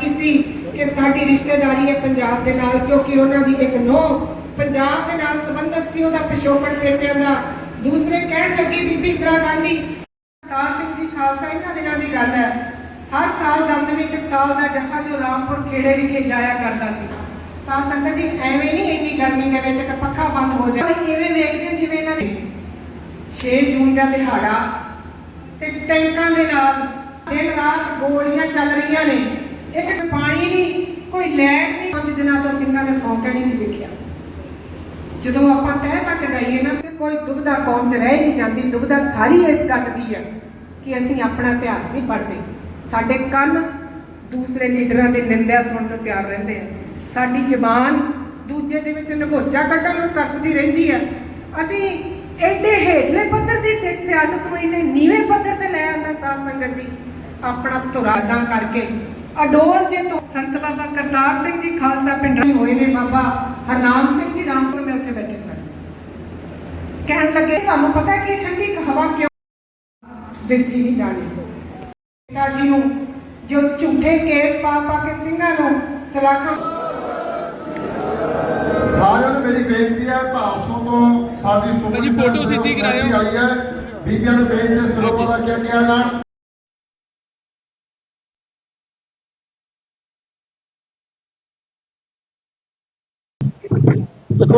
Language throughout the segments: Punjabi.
ਕੀਤੀ ਕਿ ਸਾਡੀ ਰਿਸ਼ਤੇਦਾਰੀ ਹੈ ਪੰਜਾਬ ਦੇ ਨਾਲ ਕਿਉਂਕਿ ਉਹਨਾਂ ਦੀ ਇੱਕ ਨੋ ਪੰਜਾਬ ਦੇ ਨਾਲ ਸੰਬੰਧਿਤ ਸੀ ਉਹਦਾ ਪਿਛੋਕੜ ਪੇਕਿਆਂ ਦਾ। ਦੂਸਰੇ ਕਹਿਣ ਲੱਗੀ ਬੀਬੀ ਇੰਦਰਾ ਗਾਂਧੀ ਅਵਤਾਰ ਸਿੰਘ ਜੀ ਖਾਲਸਾ ਇਹਨਾਂ ਦਿਨਾਂ ਦੀ ਗੱਲ ਹੈ। ਹਰ ਸਾਲ ਦਮਦਮੀ ਟਕਸਾਲ ਦਾ ਜਥਾ ਜੋ ਰਾਮਪੁਰ ਖੇੜੇ ਵਿਖੇ ਜਾਇਆ ਕਰਦਾ ਸੀ। ਸਾਧ ਸੰਗਤ ਜੀ ਐਵੇਂ ਨਹੀਂ ਇੰਨੀ ਗਰਮੀ ਦੇ ਵਿੱਚ ਇੱਕ ਪੱਖਾ ਬੰਦ ਹੋ ਅਸੀਂ ਐਵੇਂ ਵੇਖਦੇ ਜਿਵੇਂ ਇਹਨਾਂ ਨੇ 6 ਜੂਨ ਦਾ ਦਿਹਾੜਾ ਤੇ ਟੈਂਕਾਂ ਦੇ ਨਾਲ ਦਿਨ ਰਾਤ ਗੋਲੀਆਂ ਚੱਲ ਰਹੀਆਂ ਨੇ। ਇੱਕ ਪਾਣੀ ਨਹੀਂ, ਕੋਈ ਲੈਟ ਨਹੀਂ। ਪੰਜ ਦਿਨਾਂ ਤੋਂ ਸਿੰਘਾਂ ਨੇ ਸੌਂ ਨਹੀਂ ਸੀ ਦੇਖਿਆ। ਜਦੋਂ ਆਪਾਂ ਤਹਿ ਤੱਕ ਜਾਈਏ ਨਾ ਤੇ ਕੋਈ ਦੁਬਦਾ ਕੌਮ ਚ ਰਹਿ ਨਹੀਂ ਜਾਂਦੀ। ਦੁਬਦਾ ਸਾਰੀ ਇਸ ਗੱਲ ਦੀ ਹੈ ਕਿ ਅਸੀਂ ਆਪਣਾ ਇਤਿਹਾਸ ਨਹੀਂ ਪੜ੍ਹਦੇ। ਸਾਡੇ ਕੰਨ ਦੂਸਰੇ ਲੀਡਰਾਂ ਦੀ ਨਿੰਦਿਆ ਸੁਣਨ ਨੂੰ ਤਿਆਰ ਰਹਿੰਦੇ ਆ। ਸਾਡੀ ਜ਼ਬਾਨ ਦੂਜੇ ਦੇ ਵਿੱਚ ਨਗੋਚਾ ਕੱਢਣ ਨੂੰ ਤਰਸਦੀ ਰਹਿੰਦੀ ਹੈ ਅਸੀਂ ਐਡੇ ਹੇਠਲੇ ਪੱਧਰ ਦੀ ਸਿੱਖ ਸਿਆਸਤ ਨੂੰ ਇਹਨੇ ਨੀਵੇਂ ਪੱਧਰ ਤੇ ਲੈ ਆਂਦਾ ਸਾਧ ਸੰਗਤ ਜੀ। ਆਪਣਾ ਧੁਰਾਦਾ ਕਰਕੇ ਅਡੋਲ ਜੇ ਤੋਂ ਸੰਤ ਬਾਬਾ ਕਰਤਾਰ ਸਿੰਘ ਜੀ ਖਾਲਸਾ ਪਿੰਡ ਹੋਏ ਨੇ ਬਾਬਾ ਹਰਨਾਮ ਸਿੰਘ ਜੀ ਰਾਮਪੁਰ ਮੇ ਉੱਥੇ ਬੈਠੇ ਸਨ ਕਹਿਣ ਲੱਗੇ ਤੁਹਾਨੂੰ ਪਤਾ ਕਿ ਠੰਡੀ ਹਵਾ ਕਿਉਂ ਬਿਰਥੀ ਨਹੀਂ ਜਾਣੀ? ਪਿਤਾ ਜੀ ਨੂੰ ਜੋ ਝੂਠੇ ਕੇਸ ਪਾ ਪਾ ਕੇ ਸਿੰਘਾਂ ਨੂੰ ਸਲਾਖਾਂ ਸਾਰਿਆਂ ਨੂੰ ਮੇਰੀ ਬੇਨਤੀ ਹੈ ਭਾਸੋਂ ਤੋਂ ਸਾਡੀ ਸੁਪਰ ਭਾਜੀ, ਫੋਟੋ ਸਿੱਧੀ ਕਰਾਇਓ। ਬੀਬੀਆਂ ਨੂੰ ਬੇਨਤੀ ਸਰੋਵਰ ਦਾ ਚੱਲਿਆ ਨਾ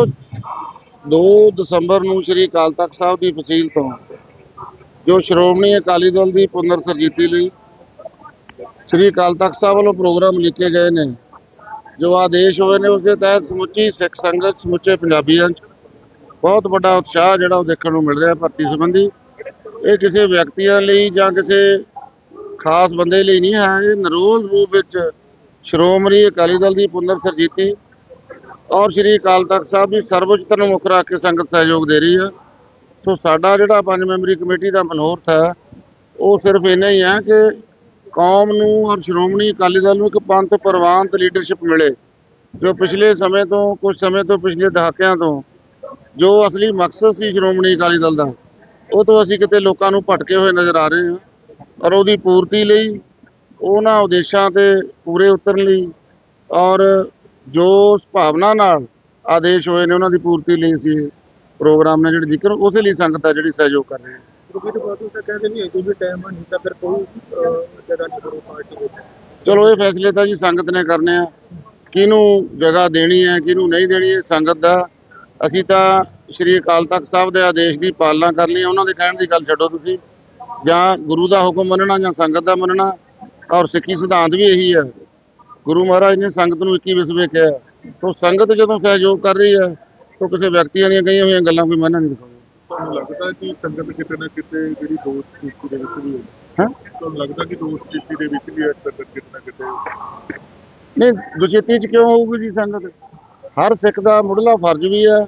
ਦੇਖੋ 2 ਦਸੰਬਰ ਨੂੰ ਸ੍ਰੀ ਅਕਾਲ ਤਖਤ ਸਾਹਿਬ ਦੀ ਫਸੀਲ ਤੋਂ, ਜੋ ਸ਼੍ਰੋਮਣੀ ਅਕਾਲੀ ਦਲ ਦੀ ਪੁਨਰ ਸਰਜੀਤੀ ਲਈ ਸ੍ਰੀ ਅਕਾਲ ਤਖਤ ਸਾਹਿਬ ਵੱਲੋਂ ਪ੍ਰੋਗਰਾਮ ਲਿਖੇ ਗਏ ਨੇ, ਜੋ ਆਦੇਸ਼ ਹੋਏ ਨੇ ਉਸ ਦੇ ਤਹਿਤ ਸਮੁੱਚੀ ਸਿੱਖ ਸੰਗਤ, ਸਮੁੱਚੇ ਪੰਜਾਬੀਆਂ 'ਚ ਬਹੁਤ ਵੱਡਾ ਉਤਸ਼ਾਹ ਜਿਹੜਾ ਉਹ ਦੇਖਣ ਨੂੰ ਮਿਲ ਰਿਹਾ ਭਰਤੀ ਸੰਬੰਧੀ। ਇਹ ਕਿਸੇ ਵਿਅਕਤੀਆਂ ਲਈ ਜਾਂ ਕਿਸੇ ਖਾਸ ਬੰਦੇ ਲਈ ਨਹੀਂ ਹੈ, ਇਹ ਨਿਰੋਲ ਰੂਪ ਵਿੱਚ ਸ਼੍ਰੋਮਣੀ ਅਕਾਲੀ ਦਲ ਦੀ ਪੁਨਰ ਸਰਜੀਤੀ ਔਰ ਸ਼੍ਰੀ ਅਕਾਲ ਤਖਤ ਸਾਹਿਬ ਦੀ ਸਰਵਉੱਚ ਨੂੰ ਮੁੱਖ ਰੱਖ ਕੇ ਸੰਗਤ ਸਹਿਯੋਗ ਦੇ ਰਹੀ ਹੈ। ਸੋ ਸਾਡਾ ਜਿਹੜਾ ਪੰਜ ਮੈਂਬਰੀ ਕਮੇਟੀ ਦਾ ਮਨੋਰਥ ਹੈ, ਉਹ ਸਿਰਫ ਇੰਨਾ ਹੀ ਹੈ ਕਿ ਕੌਮ ਨੂੰ ਔਰ ਸ਼੍ਰੋਮਣੀ ਅਕਾਲੀ ਦਲ ਨੂੰ ਇੱਕ ਪੰਥ ਪ੍ਰਵਾਨਤ ਲੀਡਰਸ਼ਿਪ ਮਿਲੇ, ਜੋ ਪਿਛਲੇ ਸਮੇਂ ਤੋਂ ਕੁਝ ਸਮੇਂ ਤੋਂ ਪਿਛਲੇ ਦਹਾਕਿਆਂ ਤੋਂ ਜੋ ਅਸਲੀ ਮਕਸਦ ਸੀ ਸ਼੍ਰੋਮਣੀ ਅਕਾਲੀ ਦਲ ਦਾ, ਉਹ ਤੋਂ ਅਸੀਂ ਕਿਤੇ ਲੋਕਾਂ ਨੂੰ ਭਟਕੇ ਹੋਏ ਨਜ਼ਰ ਆ ਰਹੇ ਹਾਂ ਔਰ ਉਹਦੀ ਪੂਰਤੀ ਲਈ, ਉਹਨਾਂ ਉਦੇਸ਼ਾਂ ਤੇ ਪੂਰੇ ਉਤਰਨ ਲਈ ਔਰ ਜੋ ਭਾਵਨਾ ਨਾਲ ਆਦੇਸ਼ ਹੋਏ ਨੇ ਉਹਨਾਂ ਦੀ ਪੂਰਤੀ ਲਈ ਸੀ ਪ੍ਰੋਗਰਾਮ ਨੇ ਜਿਹੜੀ ਜ਼ਿਕਰ ਉਸੇ ਲਈ ਸੰਗਤ ਹੈ ਜਿਹੜੀ ਸਹਿਯੋਗ ਕਰ ਰਹੀ ਹੈ। ਕਿਉਂਕਿ ਬਾਦੂ ਤਾਂ ਕਹਿੰਦੇ ਨਹੀਂ ਕੋਈ ਵੀ ਟਾਈਮ ਨਹੀਂ ਤਾਂ ਫਿਰ ਕੋਈ ਜਗ੍ਹਾ ਨਹੀਂ ਕਰੋ ਪਾਰਟੀ ਵਿੱਚ। ਚਲੋ ਇਹ ਫੈਸਲੇ ਤਾਂ ਜੀ ਸੰਗਤ ਨੇ ਕਰਨੇ ਆ। ਕਿਹਨੂੰ ਜਗ੍ਹਾ ਦੇਣੀ ਹੈ ਕਿਹਨੂੰ ਨਹੀਂ ਦੇਣੀ ਸੰਗਤ ਦਾ। ਅਸੀਂ ਤਾਂ ਸ਼੍ਰੀ ਅਕਾਲ ਤਖਤ ਸਾਹਿਬ ਦੇ ਆਦੇਸ਼ ਦੀ ਪਾਲਣਾ ਕਰਨੀ ਹੈ ਉਹਨਾਂ ਦੇ ਕਹਿਣ ਦੀ ਗੱਲ ਛੱਡੋ ਤੁਸੀਂ। ਜਾਂ ਗੁਰੂ ਦਾ ਹੁਕਮ ਮੰਨਣਾ ਜਾਂ ਸੰਗਤ ਦਾ ਮੰਨਣਾ ਔਰ ਸਿੱਖੀ ਸਿਧਾਂਤ ਵੀ ਇਹੀ ਹੈ ਗੁਰੂ ਮਹਾਰਾਜ ਨੇ ਸੰਗਤ ਨੂੰ 21 ਵਿਸਵੇ ਕਿਹਾ ਸੋ ਸੰਗਤ ਜਦੋਂ ਸਹਿਯੋਗ ਕਰ ਰਹੀ ਹੈ ਤਾਂ ਕਿਸੇ ਵਿਅਕਤੀਆਂ ਦੀਆਂ ਕਹੀਆਂ ਹੋਈਆਂ ਗੱਲਾਂ ਕੋਈ ਮੰਨਣ ਨਹੀਂ ਸਕਦਾ। ਤੁਹਾਨੂੰ ਲੱਗਦਾ ਕਿ ਸੰਗਤ ਕਿਤੇ ਨਾ ਕਿਤੇ ਜਿਹੜੀ ਦੋਸਤ ਸਥਿਤੀ ਦੇ ਵਿੱਚ ਵੀ ਹੈ? ਹੈਂ? ਤੁਹਾਨੂੰ ਲੱਗਦਾ ਕਿ ਦੋਸਤ ਸਥਿਤੀ ਦੇ ਵਿੱਚ ਵੀ ਹੈ ਸੰਗਤ ਕਿਤੇ ਨਾ ਕਿਤੇ? ਨਹੀਂ ਦੁਚਿੱਤੀ ਚ ਕਿਉਂ ਹੋਊਗੀ ਜੀ ਸੰਗਤ? ਹਰ ਸਿੱਖ ਦਾ ਮੁੱਢਲਾ ਫਰਜ਼ ਵੀ ਹੈ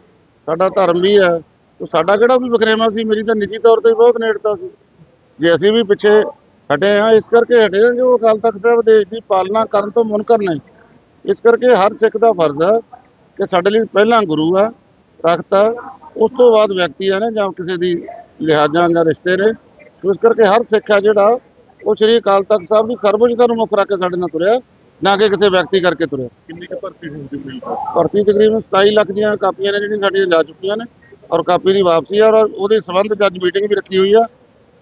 ਸਾਡਾ ਧਰਮ ਵੀ ਹੈ। ਤੇ ਸਾਡਾ ਕਿਹੜਾ ਵੀ ਵਖਰੇਵਾ ਸੀ? ਮੇਰੀ ਤਾਂ ਨਿੱਜੀ ਤੌਰ ਤੇ ਬਹੁਤ ਨੇੜਤਾ ਸੀ। ਜੇ ਅਸੀਂ ਵੀ ਪਿੱਛੇ ਹਟੇ ਹਾਂ ਇਸ ਕਰਕੇ ਹਟੇ ਹਾਂ ਜੋ ਅਕਾਲ ਤਖਤ ਸਾਹਿਬ ਦੇਸ਼ ਦੀ ਪਾਲਣਾ ਕਰਨ ਤੋਂ ਮੁਨਕਰ ਨੇ ਇਸ ਕਰਕੇ ਹਰ ਸਿੱਖ ਦਾ ਫਰਜ਼ ਹੈ ਕਿ ਸਾਡੇ ਲਈ ਪਹਿਲਾਂ ਗੁਰੂ ਆ ਤਖਤ ਆ ਉਸ ਤੋਂ ਬਾਅਦ ਵਿਅਕਤੀਆਂ ਨੇ ਜਾਂ ਕਿਸੇ ਦੀ ਲਿਹਾਜ਼ਾਂ ਜਾਂ ਰਿਸ਼ਤੇ ਨੇ। ਇਸ ਕਰਕੇ ਹਰ ਸਿੱਖ ਆ ਜਿਹੜਾ ਉਹ ਸ੍ਰੀ ਅਕਾਲ ਤਖਤ ਸਾਹਿਬ ਦੀ ਸਰਵਉੱਚਤਾ ਨੂੰ ਮੁੱਖ ਰੱਖ ਕੇ ਸਾਡੇ ਨਾਲ ਤੁਰਿਆ ਨਾ ਕਿ ਕਿਸੇ ਵਿਅਕਤੀ ਕਰਕੇ ਤੁਰਿਆ। ਕਿੰਨੀ ਕੁ ਭਰਤੀ ਹੋਣ ਦੀ ਉਮੀਦ ਹੈ ਭਰਤੀ ਤਕਰੀਬਨ 27 ਲੱਖ ਦੀਆਂ ਕਾਪੀਆਂ ਨੇ ਜਿਹੜੀਆਂ ਸਾਡੀਆਂ ਜਾ ਚੁੱਕੀਆਂ ਨੇ ਔਰ ਕਾਪੀ ਦੀ ਵਾਪਸੀ ਆ ਔਰ ਉਹਦੇ ਸੰਬੰਧ ਚ ਅੱਜ ਮੀਟਿੰਗ ਵੀ ਰੱਖੀ ਹੋਈ ਆ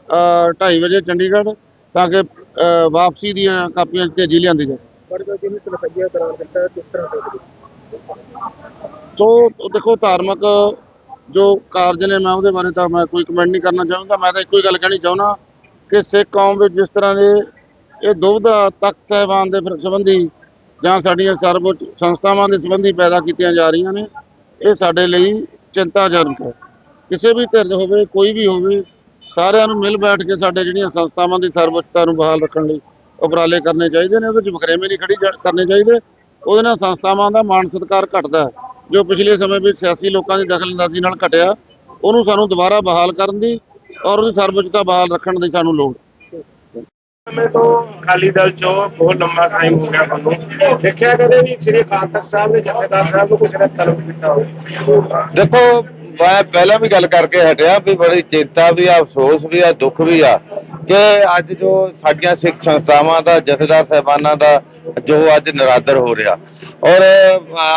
2:30 ਵਜੇ ਚੰਡੀਗੜ੍ਹ। ਤਾਂ ਕਿ ਵਾਪਸੀ ਦੀਆਂ ਕਾਪੀਆਂ ਤੇਜ਼ੀ ਲਿਆਂਦੀ ਜਾਵੇ। ਪਰ ਜੋ ਜਿਹਨੇ ਤਲਫਈਆ ਕਰਾਰ ਦਿੱਤਾ ਕਿਸ ਤਰ੍ਹਾਂ ਦੇ ਸੋ ਦੇਖੋ ਧਾਰਮਿਕ ਜੋ ਕਾਰਜ ਨੇ ਮੈਂ ਉਹਦੇ ਬਾਰੇ ਤਾਂ ਮੈਂ ਕੋਈ ਕਮੈਂਟ ਨਹੀਂ ਕਰਨਾ ਚਾਹੁੰਦਾ। ਮੈਂ ਤਾਂ ਇੱਕੋ ਹੀ ਗੱਲ ਕਹਿਣੀ ਚਾਹੁੰਦਾ ਕਿ ਸਿੱਖ ਕੌਮ ਵਿੱਚ ਜਿਸ ਤਰ੍ਹਾਂ ਦੇ ਇਹ ਦੁਬਿਧਾ ਤਖਤ ਸਾਹਿਬਾਨ ਦੇ ਸੰਬੰਧੀ ਜਾਂ ਸਾਡੀਆਂ ਸਰਵਉੱਚ ਸੰਸਥਾਵਾਂ ਦੇ ਸੰਬੰਧੀ ਪੈਦਾ ਕੀਤੀਆਂ ਜਾ ਰਹੀਆਂ ਨੇ ਇਹ ਸਾਡੇ ਲਈ ਚਿੰਤਾਜਨਕ ਹੈ। ਕਿਸੇ ਵੀ ਧਿਰ ਹੋਵੇ ਕੋਈ ਵੀ ਹੋਵੇ ਸਾਰਿਆਂ ਨੂੰ ਮਿਲ ਬੈਠ ਕੇ ਸਾਡੇ ਜਿਹੜੀਆਂ ਸੰਸਥਾਵਾਂ ਦੀ ਸਰਵਉੱਚਤਾ ਨੂੰ ਬਹਾਲ ਰੱਖਣ ਲਈ ਉਪਰਾਲੇ ਕਰਨੇ ਚਾਹੀਦੇ ਨੇ ਉਹਦੇ ਚ ਵਖਰੇਵੇਂ ਨਹੀਂ ਖੜੀ ਕਰਨੇ ਚਾਹੀਦੇ। ਉਹਦੇ ਨਾਲ ਸੰਸਥਾਵਾਂ ਦਾ ਮਾਣ ਸਤਿਕਾਰ ਘਟਦਾ ਹੈ ਜੋ ਪਿਛਲੇ ਸਮੇਂ ਵਿੱਚ ਸਿਆਸੀ ਲੋਕਾਂ ਦੀ ਦਖਲਅੰਦਾਜ਼ੀ ਨਾਲ ਘਟਿਆ ਉਹਨੂੰ ਸਾਨੂੰ ਦੁਬਾਰਾ ਬਹਾਲ ਕਰਨ ਦੀ ਔਰ ਉਹਦੀ ਸਰਵਉੱਚਤਾ ਬਹਾਲ ਰੱਖਣ ਦੀ ਸਾਨੂੰ ਲੋੜ। ਸਮੇਂ ਤੋਂ ਅਕਾਲੀ ਦਲ ਚੋਂ ਬਹੁਤ ਲੰਮਾ ਟਾਈਮ ਹੋ ਗਿਆ ਤੁਹਾਨੂੰ ਦੇਖਿਆ ਕਦੇ ਵੀ ਸ੍ਰੀ ਤਖਤ ਸਾਹਿਬ ਦੇ ਜਥੇਦਾਰ ਸਾਹਿਬ ਨੂੰ ਕਿਸੇ ਨੇ ਤਲਬ ਕੀਤਾ ਹੋਵੇ? ਦੇਖੋ ਮੈਂ ਪਹਿਲਾਂ ਵੀ ਗੱਲ ਕਰਕੇ ਹਟਿਆ ਵੀ ਬੜੀ ਚਿੰਤਾ ਵੀ ਆ, ਅਫਸੋਸ ਵੀ ਆ, ਦੁੱਖ ਵੀ ਆ ਕਿ ਅੱਜ ਜੋ ਸਾਡੀਆਂ ਸਿੱਖ ਸੰਸਥਾਵਾਂ ਦਾ, ਜਥੇਦਾਰ ਸਾਹਿਬਾਨਾਂ ਦਾ ਜੋ ਅੱਜ ਨਿਰਾਦਰ ਹੋ ਰਿਹਾ। ਔਰ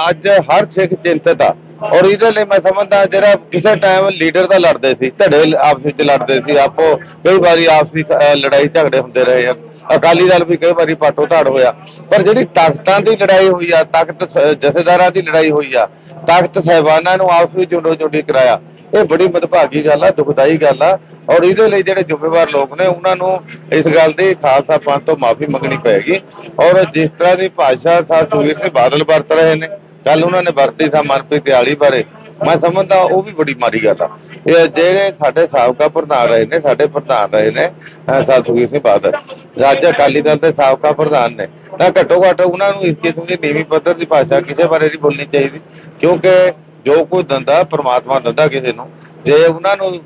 ਅੱਜ ਹਰ ਸਿੱਖ ਚਿੰਤਤ ਆ। ਔਰ ਇਹਦੇ ਲਈ ਮੈਂ ਸਮਝਦਾ ਜਿਹੜਾ ਕਿਸੇ ਟਾਈਮ ਲੀਡਰ ਦਾ ਲੜਦੇ ਸੀ, ਧੜੇ ਆਪਸ ਵਿੱਚ ਲੜਦੇ ਸੀ, ਆਪੋ ਕਈ ਵਾਰੀ ਆਪਸੀ ਲੜਾਈ ਝਗੜੇ ਹੁੰਦੇ ਰਹੇ ਆ। ਅਕਾਲੀ ਦਲ ਵੀ ਕਈ ਵਾਰੀ ਪਾਟੋ ਧਾੜ ਹੋਇਆ। ਪਰ ਜਿਹੜੀ ਤਾਕਤਾਂ ਦੀ ਲੜਾਈ ਹੋਈ ਆ, ਤਾਕਤ ਜਥੇਦਾਰਾਂ ਦੀ ਲੜਾਈ ਹੋਈ ਆ, ਤਾਕਤ ਸਹਿਬਾਨਾਂ ਨੂੰ ਆਪਸ ਵਿੱਚ ਜੁੰਡੋ ਜੁੰਡੀ ਕਰਾਇਆ, ਇਹ ਬੜੀ ਮਦਭਾਗੀ ਗੱਲ ਆ, ਦੁਖਦਾਈ ਗੱਲ ਆ। ਔਰ ਇਹਦੇ ਲਈ ਜਿਹੜੇ ਜ਼ਿੰਮੇਵਾਰ ਲੋਕ ਨੇ, ਉਹਨਾਂ ਨੂੰ ਇਸ ਗੱਲ ਦੀ ਖਾਲਸਾ ਪੰਥ ਤੋਂ ਮਾਫੀ ਮੰਗਣੀ ਪਏਗੀ। ਔਰ ਜਿਸ ਤਰ੍ਹਾਂ ਦੀ ਭਾਸ਼ਾ ਸਰ ਸੁਖਬੀਰ ਸਿੰਘ ਬਾਦਲ ਵਰਤ ਰਹੇ ਨੇ ਕੱਲ ਉਹਨਾਂ ਨੇ ਵਰਤੀ ਸਾ ਮਨਪ੍ਰੀਤ ਦਿਆਲੀ ਬਾਰੇ। ਮੈਂ ਸਮਝਦਾ ਉਹ ਵੀ ਬੜੀ ਮਾੜੀ ਗੱਲ ਆ। ਇਹ ਜਿਹੜੇ ਸਾਡੇ ਸਾਬਕਾ ਪ੍ਰਧਾਨ ਰਹੇ ਨੇ, ਸਾਡੇ ਪ੍ਰਧਾਨ ਰਹੇ ਨੇ, ਅਹ ਸੁਖਬੀਰ ਸਿੰਘ ਬਾਦਲ। ਰਾਜ ਅਕਾਲੀ ਦਲ ਦੇ ਸਾਬਕਾ ਪ੍ਰਧਾਨ ਨੇ। ਤਾਂ ਘੱਟੋ ਘੱਟ ਉਹਨਾਂ ਨੂੰ ਇਸ ਕਿਸਮ ਦੀ ਨੀਵੀਂ ਪੱਧਰ ਦੀ ਭਾਸ਼ਾ ਕਿਸੇ ਬਾਰੇ ਨਹੀਂ ਬੋਲਣੀ ਚਾਹੀਦੀ। ਕਿਉਂਕਿ ਜੋ ਕੋਈ ਦੰਦਾ, ਪ੍ਰਮਾਤਮਾ ਦਿੰਦਾ ਕਿਸੇ ਨੂੰ, ਜੇ ਉਹਨਾਂ ਨੂੰ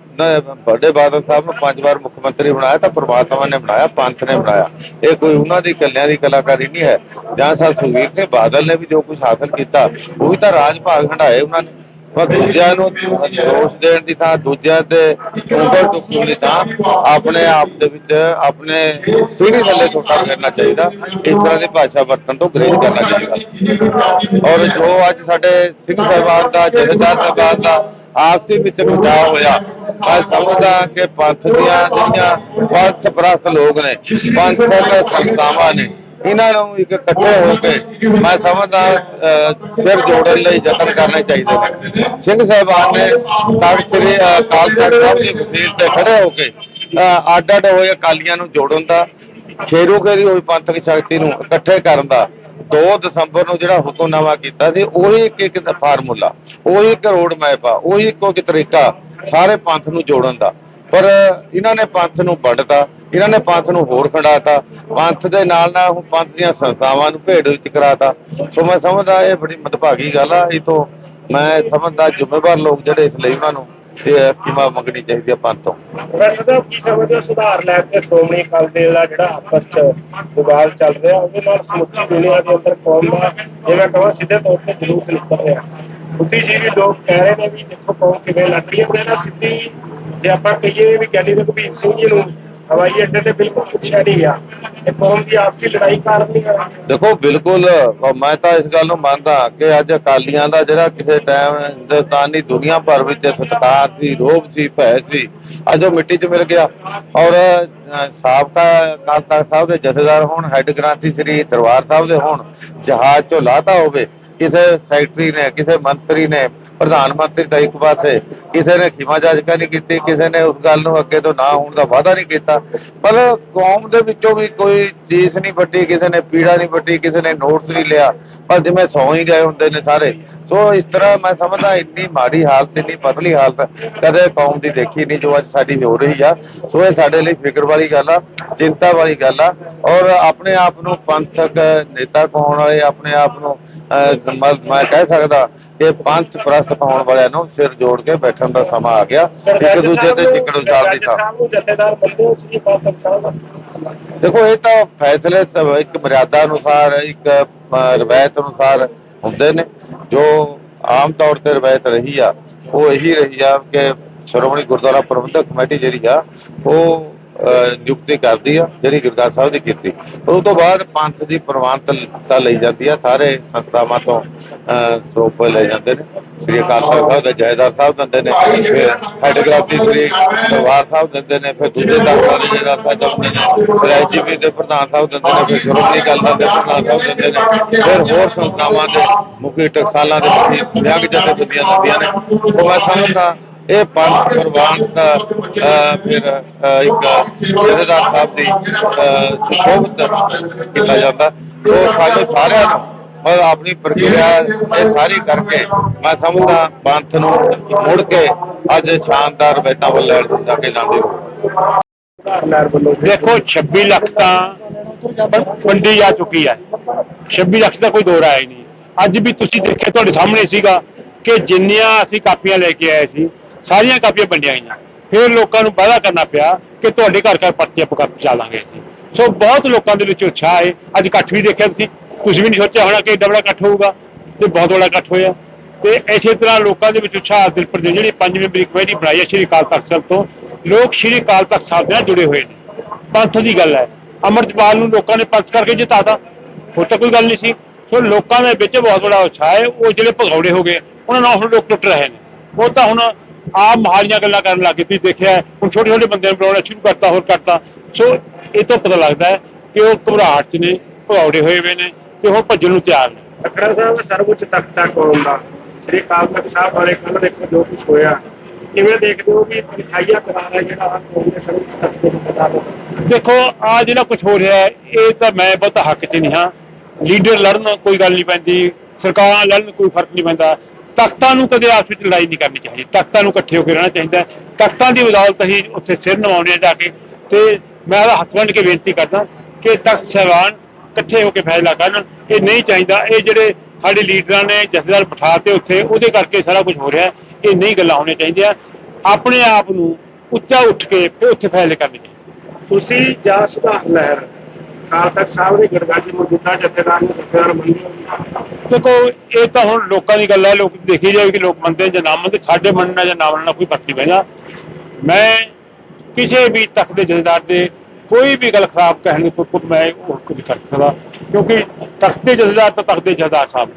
ਵੱਡੇ ਬਾਦਲ ਸਾਹਿਬ ਨੂੰ ਪੰਜ ਵਾਰ ਮੁੱਖ ਮੰਤਰੀ ਬਣਾਇਆ, ਤਾਂ ਪ੍ਰਮਾਤਮਾ ਨੇ ਬਣਾਇਆ, ਪੰਥ ਨੇ ਬਣਾਇਆ। ਇਹ ਕੋਈ ਉਹਨਾਂ ਦੀ ਇਕੱਲਿਆਂ ਦੀ ਕਲਾਕਾਰੀ ਨਹੀਂ ਹੈ। ਜਾਂ ਸਾਹਿਬ ਸੁਖਬੀਰ ਸਿੰਘ ਬਾਦਲ ਨੇ ਵੀ ਜੋ ਕੁਝ ਹਾਸਲ ਕੀਤਾ, ਉਹ ਵੀ ਤਾਂ ਰਾਜ ਭਾਗ ਹੰਢਾਏ ਉਹਨਾਂ ਨੇ। ਪਰ ਦੂਜਿਆਂ ਨੂੰ ਦੋਸ਼ ਦੇਣ ਦੀ ਥਾਂ ਦੂਜਿਆਂ ਤੇ ਉਂਗਲ ਚੁੱਕਣ ਦੀ ਥਾਂ ਆਪਣੇ ਆਪ ਦੇ ਵਿੱਚ ਆਪਣੇ ਸੀੜੀ ਥੱਲੇ ਛੋਟਾ ਕਰਨਾ ਚਾਹੀਦਾ। ਇਸ ਤਰ੍ਹਾਂ ਦੀ ਭਾਸ਼ਾ ਵਰਤਣ ਤੋਂ ਗਰੇਜ ਕਰਨਾ ਚਾਹੀਦਾ। ਔਰ ਜੋ ਅੱਜ ਸਾਡੇ ਸਿੰਘ ਸਾਹਿਬਾਨ ਦਾ, ਜਥੇਦਾਰ ਸਾਹਿਬਾਨ ਦਾ ਆਪਸੀ ਵਿੱਚ ਬਚਾਅ ਹੋਇਆ, ਮੈਂ ਸਮਝਦਾ ਕਿ ਪੰਥ ਦੀਆਂ ਜਿਹੜੀਆਂ ਪੰਥ ਪ੍ਰਸਤ ਲੋਕ ਨੇ ਪੰਥਕ ਸੰਸਥਾਵਾਂ ਨੇ ਇਹਨਾਂ ਨੂੰ ਇੱਕ ਇਕੱਠੇ ਹੋ ਕੇ ਮੈਂ ਸਮਝਦਾ ਸਿਰ ਜੋੜਨ ਲਈ ਯਤਨ ਕਰਨੇ ਚਾਹੀਦੇ ਨੇ। ਸਿੰਘ ਸਾਹਿਬਾਨ ਨੇ ਤਖਤ ਸ੍ਰੀ ਅਕਾਲ ਤਖਤ ਸਾਹਿਬ ਦੀ ਵਸੀਲ ਤੇ ਖੜੇ ਹੋ ਕੇ ਅੱਡ ਅੱਡ ਹੋਏ ਅਕਾਲੀਆਂ ਨੂੰ ਜੋੜਨ ਦਾ, ਖੇਰੂ ਖੇਰੀ ਹੋਈ ਪੰਥਕ ਸ਼ਕਤੀ ਨੂੰ ਇਕੱਠੇ ਕਰਨ ਦਾ 2 ਦਸੰਬਰ ਨੂੰ ਜਿਹੜਾ ਹੁਕਮਨਾਮਾ ਕੀਤਾ ਸੀ, ਉਹੀ ਇੱਕ ਇੱਕ ਫਾਰਮੂਲਾ, ਉਹੀ ਇੱਕ ਰੋਡ ਮੈਪ ਆ, ਉਹੀ ਇੱਕੋ ਇੱਕ ਤਰੀਕਾ ਸਾਰੇ ਪੰਥ ਨੂੰ ਜੋੜਨ ਦਾ। ਪਰ ਇਹਨਾਂ ਨੇ ਪੰਥ ਨੂੰ ਵੰਡਤਾ, ਇਹਨਾਂ ਨੇ ਪੰਥ ਨੂੰ ਹੋਰ ਖੰਡਾਤਾ। ਪੰਥ ਦੇ ਨਾਲ ਨਾਲ ਹੁਣ ਪੰਥ ਦੀਆਂ ਸੰਸਥਾਵਾਂ ਨੂੰ ਭੇਡ ਵਿੱਚ ਕਰਾਤਾ। ਸੋ ਮੈਂ ਸਮਝਦਾ ਇਹ ਬੜੀ ਮਦਭਾਗੀ ਗੱਲ ਆ, ਇਹ ਤੋਂ ਮੈਂ ਸਮਝਦਾ ਜ਼ਿੰਮੇਵਾਰ ਲੋਕ ਜਿਹੜੇ ਇਸ ਲਈ ਉਹਨਾਂ ਨੂੰ ਇਹ ਕੀਮਾ ਮੰਗਣੀ ਚਾਹੀਦੀ ਆ ਪੰਥ ਤੋਂ। ਵੈਸੇ ਤਾਂ ਕੀ ਸਮਝਦੇ ਹੋ, ਸੁਧਾਰ ਲੈ ਕੇ ਸ਼੍ਰੋਮਣੀ ਅਕਾਲੀ ਦਲ ਦਾ ਜਿਹੜਾ ਆਪਸ ਚ ਵਿਵਾਦ ਚੱਲ ਰਿਹਾ, ਉਹਦੇ ਨਾਲ ਸਮੁੱਚੀ ਦੁਨੀਆ ਦੇ ਅੰਦਰ ਕੌਮ ਦਾ ਜਿਵੇਂ ਕਹਾਂ ਸਿੱਧੇ ਤੌਰ ਤੇ ਜਲੂਸ ਨਿਕਲ ਰਿਹਾ। ਬੁੱਧੀਜੀਵੀ ਲੋਕ ਕਹਿ ਰਹੇ ਨੇ ਵੀ ਦੇਖੋ ਕੌਮ ਕਿਵੇਂ ਲੱਗ ਰਹੀ ਹੈ ਉਹਨੇ ਸਿੱਧੀ ਜੇ ਆਪਾਂ ਕਹੀਏ ਵੀ ਗਿਆਨੀ ਰਘਬੀਰ ਸਿੰਘ ਜੀ ਨੂੰ ਹਵਾਈ ਅੱਡੇ ਤੇ ਬਿਲਕੁਲ ਪੁੱਛਿਆ ਨਹੀਂ ਗਿਆ ਇਹ ਕੌਮ ਦੀ ਆਪਸੀ ਲੜਾਈ ਕਾਰਨ ਨਹੀਂ ਹੈ ਦੇਖੋ, ਬਿਲਕੁਲ ਮੈਂ ਤਾਂ ਇਸ ਗੱਲ ਨੂੰ ਮੰਨਦਾ ਕਿ ਅੱਜ ਅਕਾਲੀਆਂ ਦਾ ਜਿਹੜਾ ਕਿਸੇ ਟਾਈਮ ਹਿੰਦੁਸਤਾਨ ਦੀ ਦੁਨੀਆ ਭਰ ਵਿੱਚ ਸਤਿਕਾਰ ਸੀ ਰੋਬ ਸੀ, ਭੈ ਸੀ, ਅੱਜ ਉਹ ਮਿੱਟੀ 'ਚ ਮਿਲ ਗਿਆ। ਔਰ ਸਾਬਕਾ ਅਕਾਲ ਤਖਤ ਸਾਹਿਬ ਦੇ ਜਥੇਦਾਰ ਹੋਣ, ਹੈੱਡ ਗ੍ਰੰਥੀ ਸ੍ਰੀ ਦਰਬਾਰ ਸਾਹਿਬ ਦੇ ਹੋਣ, ਜਹਾਜ਼ 'ਚੋਂ ਲਾਤਾ ਹੋਵੇ, ਕਿਸੇ ਸੈਕਟਰੀ ਨੇ, ਕਿਸੇ ਮੰਤਰੀ ਨੇ ਪ੍ਰਧਾਨ ਮੰਤਰੀ ਦਾ ਇੱਕ ਪਾਸੇ ਕਿਸੇ ਨੇ ਖਿਮਾ ਜਾਜਕਾ ਨਹੀਂ ਕੀਤੀ ਕਿਸੇ ਨੇ ਉਸ ਗੱਲ ਨੂੰ ਅੱਗੇ ਤੋਂ ਨਾ ਹੋਣ ਦਾ ਵਾਅਦਾ ਨਹੀਂ ਕੀਤਾ। ਪਰ ਕੌਮ ਦੇ ਵਿੱਚੋਂ ਵੀ ਕੋਈ ਚੀਜ਼ ਨਹੀਂ ਵੱਡੀ ਕਿਸੇ ਨੇ ਪੀੜਾ ਨਹੀਂ ਵੱਡੀ ਕਿਸੇ ਨੇ ਨੋਟਸ ਨਹੀਂ ਲਿਆ। ਪਰ ਜਿਵੇਂ ਸੌਂ ਹੀ ਗਏ ਹੁੰਦੇ ਨੇ ਸਾਰੇ ਸੋ ਇਸ ਤਰ੍ਹਾਂ ਮੈਂ ਸਮਝਦਾ ਇੰਨੀ ਮਾੜੀ ਹਾਲਤ ਇੰਨੀ ਪਤਲੀ ਹਾਲਤ ਕਦੇ ਕੌਮ ਦੀ ਦੇਖੀ ਨਹੀਂ ਜੋ ਅੱਜ ਸਾਡੀ ਹੋ ਰਹੀ ਆ। ਸੋ ਇਹ ਸਾਡੇ ਲਈ ਫਿਕਰ ਵਾਲੀ ਗੱਲ ਆ ਚਿੰਤਾ ਵਾਲੀ ਗੱਲ ਆ। ਔਰ ਆਪਣੇ ਆਪ ਨੂੰ ਪੰਥਕ ਨੇਤਾ ਕਹਾਉਣ ਵਾਲੇ ਆਪਣੇ ਆਪ ਨੂੰ ਅਹ, ਮੈਂ ਕਹਿ ਸਕਦਾ ਕਿ ਪੰਥ ਪ੍ਰਸਤ ਕਹਾਉਣ ਵਾਲਿਆਂ ਨੂੰ ਸਿਰ ਜੋੜ ਕੇ ਬੈਠਣ ਦਾ ਸਮਾਂ ਆ ਗਿਆ। ਇੱਕ ਦੂਜੇ ਤੇ ਚਿੱਕੜ ਉਛਾਲ ਦੀ ਥਾਂ। ਜਥੇਦਾਰ ਬੰਦੇ ਦੇਖੋ ਇਹ ਤਾਂ ਫੈਸਲੇ ਇੱਕ ਮਰਿਆਦਾ ਅਨੁਸਾਰ ਇੱਕ ਰਵਾਇਤ ਅਨੁਸਾਰ ਹੁੰਦੇ ਨੇ। ਜੋ ਆਮ ਤੌਰ ਤੇ ਰਵਾਇਤ ਰਹੀ ਆ ਉਹ ਇਹੀ ਰਹੀ ਆ ਕਿ ਸ਼੍ਰੋਮਣੀ ਗੁਰਦੁਆਰਾ ਪ੍ਰਬੰਧਕ ਕਮੇਟੀ ਜਿਹੜੀ ਆ ਉਹ ਨਿਯੁਕਤੀ ਕਰਦੀ ਆ ਜਿਹੜੀ ਗੁਰਦਾਸ ਸਾਹਿਬ ਦੀ ਕੀਤੀ। ਉਸ ਤੋਂ ਬਾਅਦ ਪੰਥ ਦੀ ਪ੍ਰਵਾਨਤਾ ਲਈ ਜਾਂਦੀ ਆ ਸਾਰੇ ਸੰਸਥਾਵਾਂ ਤੋਂ ਅਹ, ਲੈ ਜਾਂਦੇ ਨੇ। ਸ੍ਰੀ ਅਕਾਲ ਤਖਤ ਸਾਹਿਬ ਦੇ ਜਹੇਦਾਰ ਸਾਹਿਬ ਦਿੰਦੇ ਨੇ ਫਿਰ ਹੈੱਡ ਸ੍ਰੀ ਦਰਬਾਰ ਸਾਹਿਬ ਦਿੰਦੇ ਨੇ ਫਿਰ ਦੂਜੇ ਦਫ਼ਤਰਾਂ ਦੇ ਜਹੇਦਾਰ ਸਾਹਿਬ ਦਿੰਦੇ ਨੇ ਫਿਰ ਐਜੀਪੀ ਦੇ ਪ੍ਰਧਾਨ ਸਾਹਿਬ ਦਿੰਦੇ ਨੇ ਫਿਰ ਸ਼੍ਰੋਮਣੀ ਅਕਾਲੀ ਦਲ ਦੇ ਪ੍ਰਧਾਨ ਸਾਹਿਬ ਦਿੰਦੇ ਨੇ ਫਿਰ ਹੋਰ ਸੰਸਥਾਵਾਂ ਦੇ ਮੁਖੀ ਟਕਸਾਲਾਂ ਦੇ ਮੁਖੀ ਵਿਆਗ ਜਥੇਬੰਦੀਆਂ ਦਿੰਦੀਆਂ ਨੇ। ਸੋ ਮੈਂ ਸਮਝਦਾ ਇਹ ਪੰਥ ਪ੍ਰਵਾਨ ਦਾ ਫਿਰ ਇੱਕ ਜਥੇਦਾਰ ਸਾਹਿਬ ਦੀ ਸੁਸ਼ੋਭਿਤ ਕੀਤਾ ਜਾਂਦਾ। ਉਹ ਸਾਡੇ ਸਾਰਿਆਂ ਨੂੰ ਮਤਲਬ ਆਪਣੀ ਪ੍ਰਕਿਰਿਆ ਇਹ ਸਾਰੀ ਕਰਕੇ ਮੈਂ ਸਮਝਦਾ ਪੰਥ ਨੂੰ ਮੁੜ ਕੇ ਅੱਜ ਸ਼ਾਨਦਾਰ ਬੈਠਾ ਵੱਲ ਲੈਣ ਜਾ ਕੇ ਜਾਂਦੇ ਹੋ ਦੇਖੋ 26 ਲੱਖ ਤਾਂ ਵੰਡੀ ਜਾ ਚੁੱਕੀ ਹੈ। 26 ਲੱਖ ਦਾ ਕੋਈ ਦੋ ਰਾਏ ਨਹੀਂ। ਅੱਜ ਵੀ ਤੁਸੀਂ ਦੇਖਿਆ, ਤੁਹਾਡੇ ਸਾਹਮਣੇ ਸੀਗਾ ਕਿ ਜਿੰਨੀਆਂ ਅਸੀਂ ਕਾਪੀਆਂ ਲੈ ਕੇ ਆਏ ਸੀ ਸਾਰੀਆਂ ਕਾਪੀਆਂ ਵੰਡੀਆਂ ਗਈਆਂ। ਫਿਰ ਲੋਕਾਂ ਨੂੰ ਵਾਅਦਾ ਕਰਨਾ ਪਿਆ ਕਿ ਤੁਹਾਡੇ ਘਰ ਘਰ ਪਰਚੀਆਂ ਪਕਾ ਚਾਲਾਂਗੇ ਸੋ ਬਹੁਤ ਲੋਕਾਂ ਦੇ ਵਿੱਚ ਉਤਸ਼ਾਹ ਹੈ। ਅੱਜ ਇਕੱਠ ਵੀ ਦੇਖਿਆ ਤੁਸੀਂ। ਤੁਸੀਂ ਵੀ ਨਹੀਂ ਸੋਚਿਆ ਹੋਣਾ ਕਿ ਏਡਾ ਬੜਾ ਇਕੱਠ ਹੋਊਗਾ ਤੇ ਬਹੁਤ ਬੜਾ ਇਕੱਠ ਹੋਇਆ। ਤੇ ਇਸੇ ਤਰ੍ਹਾਂ ਲੋਕਾਂ ਦੇ ਵਿੱਚ ਉਤਸ਼ਾਹ ਦਿਲ ਪਰ ਜਿਹੜੀ ਪੰਜ ਮੈਂਬਰੀ ਕਮੇਟੀ ਬਣਾਈ ਹੈ ਸ਼੍ਰੀ ਅਕਾਲ ਤਖਤ ਸਾਹਿਬ ਤੋਂ, ਲੋਕ ਸ਼੍ਰੀ ਅਕਾਲ ਤਖਤ ਸਾਹਿਬ ਦੇ ਨਾਲ ਜੁੜੇ ਹੋਏ ਨੇ। ਪੰਥ ਦੀ ਗੱਲ ਹੈ। ਅੰਮ੍ਰਿਤਪਾਲ ਨੂੰ ਲੋਕਾਂ ਨੇ ਪੰਥ ਕਰਕੇ ਜਿਤਾਤਾ। ਹੋਰ ਤਾਂ ਕੋਈ ਗੱਲ ਨਹੀਂ ਸੀ। ਸੋ ਲੋਕਾਂ ਦੇ ਵਿੱਚ ਬਹੁਤ ਬੜਾ ਉਤਸ਼ਾਹ ਹੈ। ਉਹ ਜਿਹੜੇ ਭਗੌੜੇ ਹੋ ਗਏ, ਉਹਨਾਂ ਨਾਲ ਹੁਣ ਲੋਕ ਟੁੱਟ ਰਹੇ ਨੇ। ਉਹ ਤਾਂ ਹੁਣ ਆਪ ਮਹਾਰੀਆਂ ਗੱਲਾਂ ਕਰਨ ਲੱਗੇ ਤੁਸੀਂ ਦੇਖਿਆ ਹੁਣ ਛੋਟੇ ਛੋਟੇ ਬੰਦਿਆਂ ਨੂੰ ਬੁਲਾਉਣਾ ਸ਼ੁਰੂ ਕਰਤਾ ਹੋਰ ਕਰਤਾ। ਸੋ ਇਹ ਤੋਂ ਪਤਾ ਲੱਗਦਾ ਹੈ ਕਿ ਉਹ ਘਬਰਾਹਟ 'ਚ ਨੇ ਭਗੌੜੇ ਹੋਏ ਹੋਏ ਨੇ ਤੇ ਉਹ ਭੱਜਣ ਨੂੰ ਤਿਆਰ ਨੇ। ਅਖੜਾ ਸਾਹਿਬ ਸਰਵਉੱਚ ਤਖਤਾ ਕੌਮ ਦਾ ਸ੍ਰੀ ਅਕਾਲ ਤਖਤ ਸਾਹਿਬ ਵਾਲੇ ਕੱਲ ਦੇਖੋ ਜੋ ਕੁਝ ਹੋਇਆ। ਕਿਵੇਂ ਦੇਖਦੇ ਹੋ ਵੀ ਮਿਠਾਈਆ ਕਰਾਰ ਜਿਹੜਾ ਆਹ ਕੌਮ ਦੇ ਸਰਵਉੱਚ ਤਖਤੇ ਦੋ ਦੇਖੋ ਆ ਜਿਹੜਾ ਕੁਝ ਹੋ ਰਿਹਾ ਹੈ ਇਹ ਤਾਂ ਮੈਂ ਬਹੁਤ ਹੱਕ 'ਚ ਨਹੀਂ ਹਾਂ। ਲੀਡਰ ਲੜਨ ਕੋਈ ਗੱਲ ਨਹੀਂ ਪੈਂਦੀ ਸਰਕਾਰਾਂ ਲੜਨ ਕੋਈ ਫ਼ਰਕ ਨਹੀਂ ਪੈਂਦਾ। ਤਖਤਾਂ ਨੂੰ ਕਦੇ ਆਪਸ ਵਿੱਚ ਲੜਾਈ ਨਹੀਂ ਕਰਨੀ ਚਾਹੀਦੀ। ਤਖਤਾਂ ਨੂੰ ਇਕੱਠੇ ਹੋ ਕੇ ਰਹਿਣਾ ਚਾਹੀਦਾ ਤਖਤਾਂ ਦੀ ਬਦੌਲਤ ਹੀ ਉੱਥੇ ਸਿਰ ਨਵਾਉਣੇ ਆ ਜਾ ਕੇ। ਤੇ ਮੈਂ ਉਹਦਾ ਹੱਥ ਵੰਡ ਕੇ ਬੇਨਤੀ ਕਰਦਾ ਕਿ ਤਖਤ ਸਾਹਿਬਾਨ ਇਕੱਠੇ ਹੋ ਕੇ ਫੈਸਲਾ ਕਰਨ। ਇਹ ਨਹੀਂ ਚਾਹੀਦਾ। ਇਹ ਜਿਹੜੇ ਸਾਡੇ ਲੀਡਰਾਂ ਨੇ ਜਥੇਦਾਰ ਬਿਠਾ ਤੇ ਉੱਥੇ, ਉਹਦੇ ਕਰਕੇ ਸਾਰਾ ਕੁਝ ਹੋ ਰਿਹਾ ਇਹ ਨਹੀਂ ਗੱਲਾਂ ਹੋਣੀਆਂ ਚਾਹੀਦੀਆਂ। ਆਪਣੇ ਆਪ ਨੂੰ ਉੱਚਾ ਉੱਠ ਕੇ ਫਿਰ ਉੱਥੇ ਫੈਸਲੇ ਕਰਨੇ ਚਾਹੀਦੇ। ਤੁਸੀਂ ਜਾਂ ਸੁਧਾਰ ਲਹਿਰ ਅਕਾਲ ਤਖਤ ਸਾਹਿਬ ਦੇ ਗੜਗਾਜੀ ਮੌਜੂਦਾ ਜਥੇਦਾਰ ਨੂੰ ਜਥੇਦਾਰ ਮੰਨਦੇ ਦੇਖੋ, ਇਹ ਤਾਂ ਹੁਣ ਲੋਕਾਂ ਦੀ ਗੱਲ ਹੈ ਲੋਕ ਦੇਖੀ ਜਾਵੇ ਕਿ ਲੋਕ ਮੰਨਦੇ ਜਾਂ ਨਾ ਮੰਨਦੇ, ਸਾਡੇ ਮੰਨਣਾ ਜਾਂ ਨਾ ਮੰਨਣਾ ਕੋਈ ਫ਼ਰਕ ਨਹੀਂ ਪੈਂਦਾ। ਮੈਂ ਕਿਸੇ ਵੀ ਤੱਕ ਦੇ ਜਥੇਦਾਰ ਦੇ ਕੋਈ ਵੀ ਗੱਲ ਖਰਾਬ ਕਹਿਣ ਦੀ ਕੋਈ ਮੈਂ ਉਹ ਕੁਝ ਕਰ ਸਕਦਾ, ਕਿਉਂਕਿ ਤਖਤ ਦੇ ਜਥੇਦਾਰ ਤਾਂ ਤਖਤ ਦੇ ਜਥੇਦਾਰ ਸਾਹਿਬ